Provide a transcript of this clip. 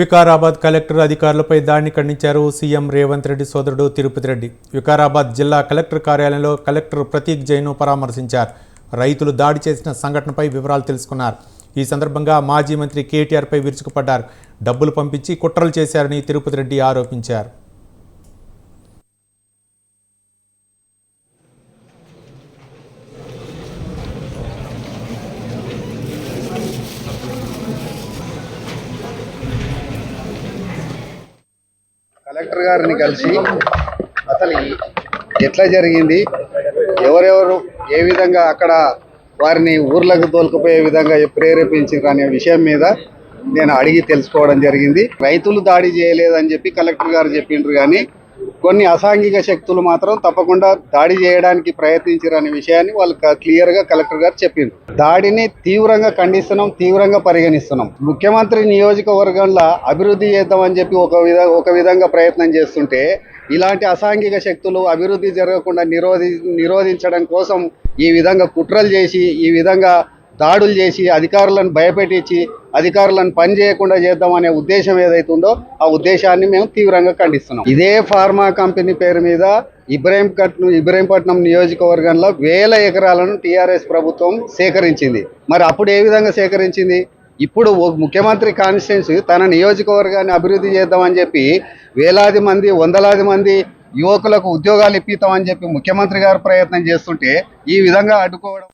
Vikarabad collector అధికారులపై దాడిని ఖండించారు సీఎం రేవంత్ రెడ్డి సోదరుడు తిరుపతి రెడ్డి. వికారాబాద్ జిల్లా కలెక్టర్ కార్యాలయంలో కలెక్టర్ ప్రతీక్ జైను పరామర్శించారు. రైతులు దాడి చేసిన సంఘటనపై వివరాలు తెలుసుకున్నారు. ఈ సందర్భంగా మాజీ మంత్రి కేటీఆర్పై విరుచుకుపడ్డారు. డబ్బులు పంపించి కుట్రలు చేశారని తిరుపతి రెడ్డి ఆరోపించారు. కలెక్టర్ గారిని కలిసి అసలు ఎట్లా జరిగింది? ఎవరెవరు ఏ విధంగా అక్కడ వారిని ఊర్లకు తోలుకుపోయే విధంగా ప్రేరేపించారు అనే విషయం మీద నేను అడిగి తెలుసుకోవడం జరిగింది. రైతులు దాడి చేయలేదని చెప్పి కలెక్టర్ గారు చెప్పిండ్రు కానీ కొన్ని అసాంఘిక శక్తులు మాత్రం తప్పకుండా దాడి చేయడానికి ప్రయత్నించారనే విషయాన్ని వాళ్ళు క్లియర్గా కలెక్టర్ గారు చెప్పింది దాడిని తీవ్రంగా ఖండిస్తున్నాం తీవ్రంగా పరిగణిస్తున్నాం. ముఖ్యమంత్రి నియోజకవర్గంలో అభివృద్ధి చేద్దామని చెప్పి ఒక విధ ఒక విధంగా ప్రయత్నం చేస్తుంటే ఇలాంటి అసాంఘిక శక్తులు అభివృద్ధి జరగకుండా నిరోధి నిరోధించడం కోసం ఈ విధంగా కుట్రలు చేసి ఈ విధంగా దాడులు చేసి అధికారులను భయపెట్టించి అధికారులను పని చేయకుండా చేద్దామనే ఉద్దేశం ఏదైతే ఉందో ఆ ఉద్దేశాన్ని మేము తీవ్రంగా ఖండిస్తున్నాం. ఇదే ఫార్మా కంపెనీ పేరు మీద ఇబ్రాహీంపట్నం ఇబ్రాహీంపట్నం నియోజకవర్గంలో వేల ఎకరాలను టీఆర్ఎస్ ప్రభుత్వం సేకరించింది. మరి అప్పుడు ఏ విధంగా సేకరించింది? ఇప్పుడు ముఖ్యమంత్రి కాన్స్టిట్యున్సీ తన నియోజకవర్గాన్ని అభివృద్ధి చేద్దామని చెప్పి వేలాది మంది వందలాది మంది యువకులకు ఉద్యోగాలు ఇప్పిస్తామని చెప్పి ముఖ్యమంత్రి గారు ప్రయత్నం చేస్తుంటే ఈ విధంగా అడ్డుకోవడం